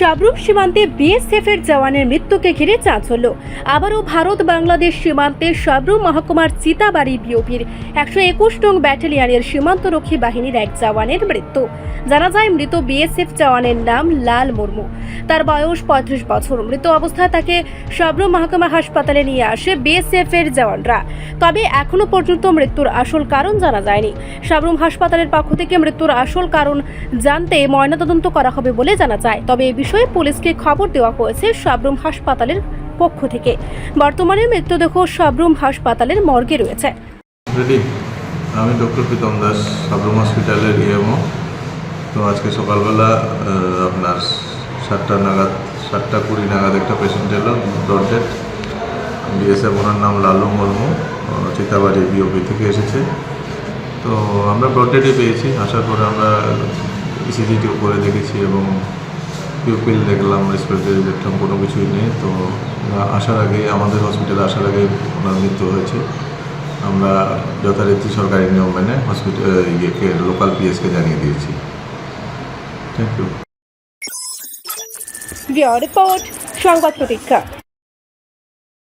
সাবরুম সীমান্তে বিএসএফ এর জওয়ানের মৃত্যুকে ঘিরে চাঞ্চল্য। আবারও ভারত বাংলাদেশ সীমান্তে সাবরুম মহকুমার চিতাবাড়ি বিওপির একশো একুশ নং ব্যাটালিয়নের সীমান্তরক্ষী বাহিনীর এক জওয়ানের মৃত্যু। জানা যায়, মৃত বিএসএফ জওয়ানের নাম লাল মুর্মু। তার বয়স পঁয়ত্রিশ বছর। মৃত অবস্থায় তাকে সাবরুম মহকুমা হাসপাতালে নিয়ে আসে বিএসএফ এর জওয়ানরা। তবে এখনও পর্যন্ত মৃত্যুর আসল কারণ জানা যায়নি। সাবরুম হাসপাতালের পক্ষ থেকে মৃত্যুর আসল কারণ জানতে ময়নাতদন্ত করা হবে বলে জানা যায়। তবে এ বিষয়ে পুলিশকে খবর দেওয়া হয়েছে সাবরুম হাসপাতালের পক্ষ থেকে। বর্তমানে মৃতদেহ সাবরুম হাসপাতালের মর্গে রয়েছে। আমি ডক্টর প্রীতম দাস সাবরুম হসপিটালের ইএমও তো আজকে সকালবেলা আপনার সাতটা নাগাদ, সাতটা কুড়ি নাগাদ একটা পেশেন্ট এলো ডট ডেট বিএসএফ ওনার নাম লালু মুর্মু চিতাবাড়ি বিওপি থেকে এসেছে। তো আমরা ব্রডডেটই পেয়েছি, আসার পরে আমরা ইসিজিটিও করে দেখেছি এবং পিউপিল দেখলাম রেসপিরেটরি দেখলাম কোনো কিছুই নেই। তো আসার আগে আমাদের হসপিটালে আসার আগে ওনার মৃত্যু হয়েছে। আমরা যথারীতি সরকারি নিয়ম মেনে হসপিটাল ইয়েকে লোকাল পিএসকে জানিয়ে দিয়েছি। থ্যাংক ইউ রিপোর্ট, সংবাদ প্রতীক্ষা।